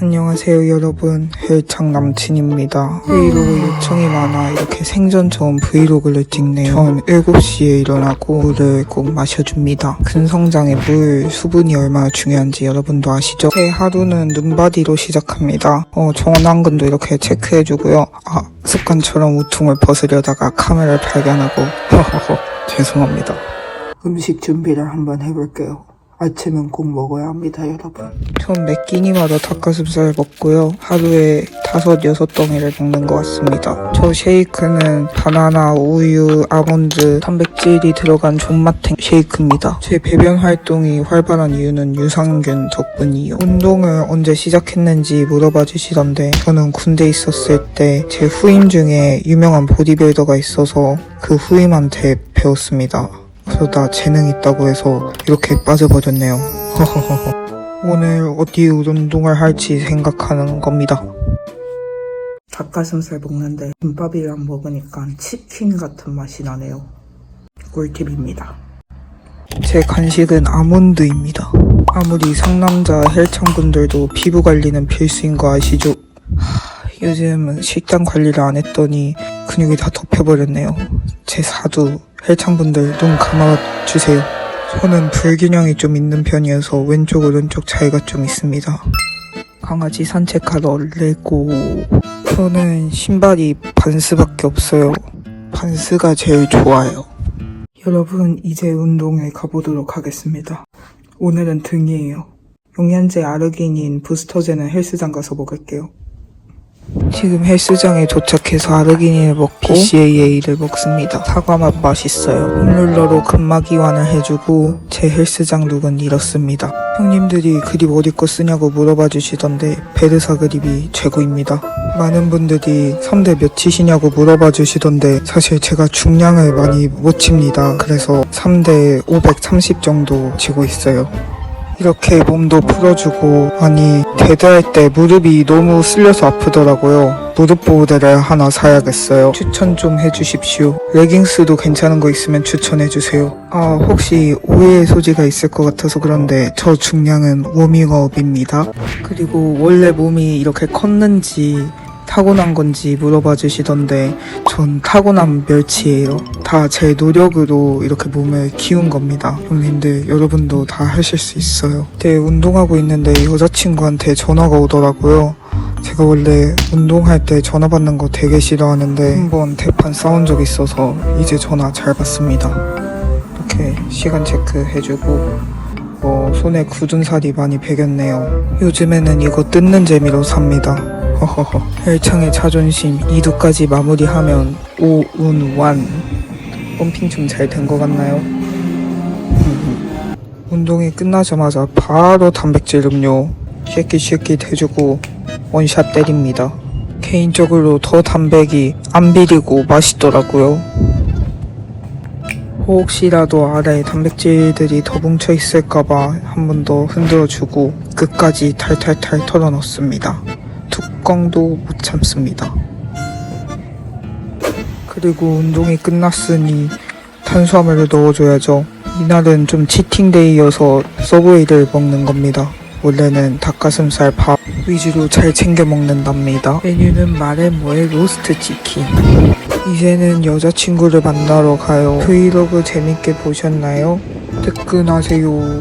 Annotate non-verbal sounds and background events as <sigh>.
안녕하세요 여러분. 헬창 남친입니다. 브이로그 요청이 많아 이렇게 생전 처음 브이로그를 찍네요. 전 7시에 일어나고 물을 꼭 마셔줍니다. 근성장에 물 수분이 얼마나 중요한지 여러분도 아시죠? 제 하루는 눈바디로 시작합니다. 어, 정원안근도 이렇게 체크해주고요. 아 습관처럼 우퉁을 벗으려다가 카메라를 발견하고 죄송합니다. 음식 준비를 한번 해볼게요 아침은 꼭 먹어야 합니다, 여러분. 전 매 끼니마다 닭가슴살 먹고요. 하루에 다섯, 여섯 덩이를 먹는 것 같습니다. 저 쉐이크는 바나나, 우유, 아몬드, 단백질이 들어간 존맛탱 쉐이크입니다. 제 배변 활동이 활발한 이유는 유산균 덕분이요. 운동을 언제 시작했는지 물어봐 주시던데 저는 군대 있었을 때 제 후임 중에 유명한 보디빌더가 있어서 그 후임한테 배웠습니다. 그러다 재능 있다고 해서 이렇게 빠져버렸네요. <laughs> 오늘 어디 운동을 할지 생각하는 겁니다. 닭가슴살 먹는데 김밥이랑 먹으니까 치킨 같은 맛이 나네요. 꿀팁입니다. 제 간식은 아몬드입니다. 아무리 상남자 헬창분들도 피부 관리는 필수인 거 아시죠? <sighs> 하, 요즘 식단 관리를 안 했더니 근육이 다 덮여버렸네요. 제 사두 헬창분들 눈 감아 주세요. 저는 불균형이 좀 있는 편이어서 왼쪽 오른쪽 차이가 좀 있습니다. 강아지 산책하러 레고 저는 신발이 반스밖에 없어요. 반스가 제일 좋아요. 여러분 이제 운동에 가보도록 하겠습니다. 오늘은 등이에요. 영양제 아르기닌 부스터제는 헬스장 가서 먹을게요. 지금 헬스장에 도착해서 아르기닌을 먹고 BCAA를 먹습니다. 사과 맛 맛있어요. 홈롤러로 근막 이완을 해주고 제 헬스장 룩은 이렇습니다. 형님들이 그립 어디 거 쓰냐고 물어봐 주시던데 베르사 그립이 최고입니다. 많은 분들이 3대 몇 치시냐고 물어봐 주시던데 사실 제가 중량을 많이 못 칩니다. 그래서 3대 530 정도 치고 있어요. 이렇게 몸도 풀어주고 아니 대대할 때 무릎이 너무 쓸려서 아프더라고요. 무릎 보호대를 하나 사야겠어요. 추천 좀 해주십시오. 레깅스도 괜찮은 거 있으면 추천해주세요. 아 혹시 오해의 소지가 있을 것 같아서 그런데 저 중량은 워밍업입니다. 그리고 원래 몸이 이렇게 컸는지 타고난 건지 물어봐 주시던데 전 타고난 멸치예요. 다 제 노력으로 이렇게 몸을 키운 겁니다. 형님들 여러분도 다 하실 수 있어요. 그때 운동하고 있는데 여자친구한테 전화가 오더라고요. 제가 원래 운동할 때 전화 받는 거 되게 싫어하는데 한번 대판 싸운 적 있어서 이제 전화 잘 받습니다. 이렇게 시간 체크 해주고 뭐 손에 굳은 살이 많이 배겼네요. 요즘에는 이거 뜯는 재미로 삽니다. 허허허. 헬창의 자존심 2두까지 마무리하면 오운완. 펌핑 좀 잘 된 것 같나요? 운동이 끝나자마자 바로 단백질 음료 쉐킷 쉐킷 해주고 원샷 때립니다. 개인적으로 더 단백이 안 비리고 맛있더라고요. 혹시라도 아래에 단백질들이 더 뭉쳐 있을까봐 한 번 더 흔들어주고 끝까지 탈탈탈 털어 넣습니다. 뚜껑도 못 참습니다. 그리고 운동이 끝났으니 탄수화물을 넣어줘야죠. 이날은 좀 치팅데이여서 서브웨이를 먹는 겁니다. 원래는 닭가슴살 밥 위주로 잘 챙겨 먹는답니다. 메뉴는 마레모의 로스트 치킨. 이제는 여자친구를 만나러 가요. 브이로그 재밌게 보셨나요? 댓글하세요.